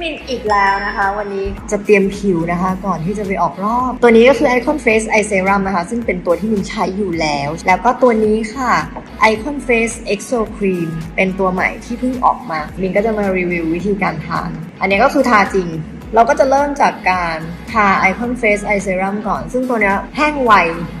มินอีกแล้วนะคะ วันนี้จะเตรียมผิวนะคะ ก่อนที่จะไปออกรอบ ตัวนี้ก็คือ Icon Face Eye Serum นะคะ ซึ่งเป็นตัวที่มินใช้อยู่แล้ว แล้วก็ตัวนี้ค่ะ Icon Face Exo Cream เป็นตัวใหม่ที่เพิ่งออกมา มินก็จะมารีวิววิธีการทาน อันนี้ก็คือทาจริง เราก็จะเริ่มจากการทา Icon Face Eye Serum ก่อน ซึ่งตัวนี้แห้งไว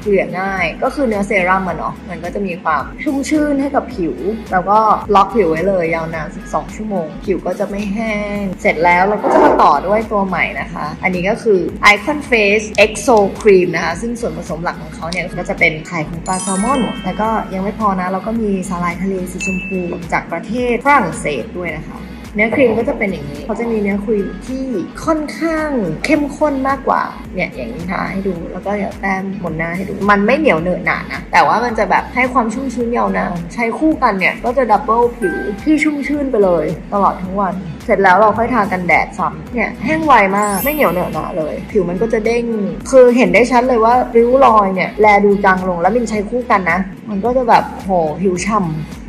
เกลี่ยง่าย ก็คือเนื้อเซรั่มมันเนาะมันก็จะมีความชุ่มชื่นให้กับผิว แล้วก็ล็อกผิวไว้เลยยาวนาน 12 ชั่วโมง ผิวก็จะไม่แห้ง เสร็จแล้วเราก็จะมาต่อด้วยตัวใหม่นะคะ อันนี้ก็คือ Icon Face Exo Cream นะคะ ซึ่งส่วนผสมหลักของเขาเนี่ยก็จะเป็นไข่ของปลาแซลมอน แล้วก็ยังไม่พอนะ เราก็มีสาหร่ายทะเลสีชมพูจากประเทศฝรั่งเศสด้วยนะคะ เนื้อครีมก็จะเป็นอย่างนี้เขาจะมีเนื้อครีมที่ค่อนข้างเข้มข้นมากกว่าเนี่ยอย่างนี้ทาให้ดูแล้วก็เดี๋ยวแต้มบนหน้าให้ดู มันไม่เหนียวเหนอะหนานะ แต่ว่ามันจะแบบให้ความชุ่มชื้นยาวนานใช้คู่กันเนี่ยก็จะดับเบิลผิวที่ชุ่มชื่นไปเลย ตลอดทั้งวัน เสร็จแล้วเราค่อยทากันแดดซ้ำเนี่ยแห้งไวมากไม่เหนียวเหนอะหนาเลย ผิวมันก็จะเด้งคือเห็นได้ชัดเลยว่าริ้วรอยเนี่ยแลดูจางลงแล้วมินใช้คู่กันนะ มันก็จะแบบโหผิวฉ่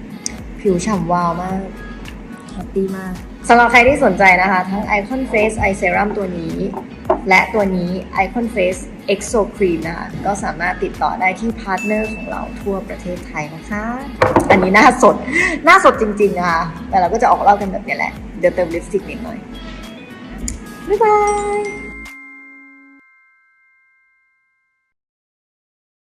ำผิวฉ่ำวาวมาก ฮปปี้มากสำหรับใครที่สนใจนะคะ ทั้ง Icon Face Eye Serum ตัวนี้ และตัวนี้ Icon Face Exo Cream นะคะก็สามารถติดต่อได้ที่พาร์ทเนอร์ของเราทั่วประเทศไทยนะคะ อันนี้หน้าสด หน้าสดจริงๆนะคะ แต่เราก็จะออกเล่ากันแบบนี้แหละ เดี๋ยวเติมลิปสติกนิดหน่อย บ๊ายบาย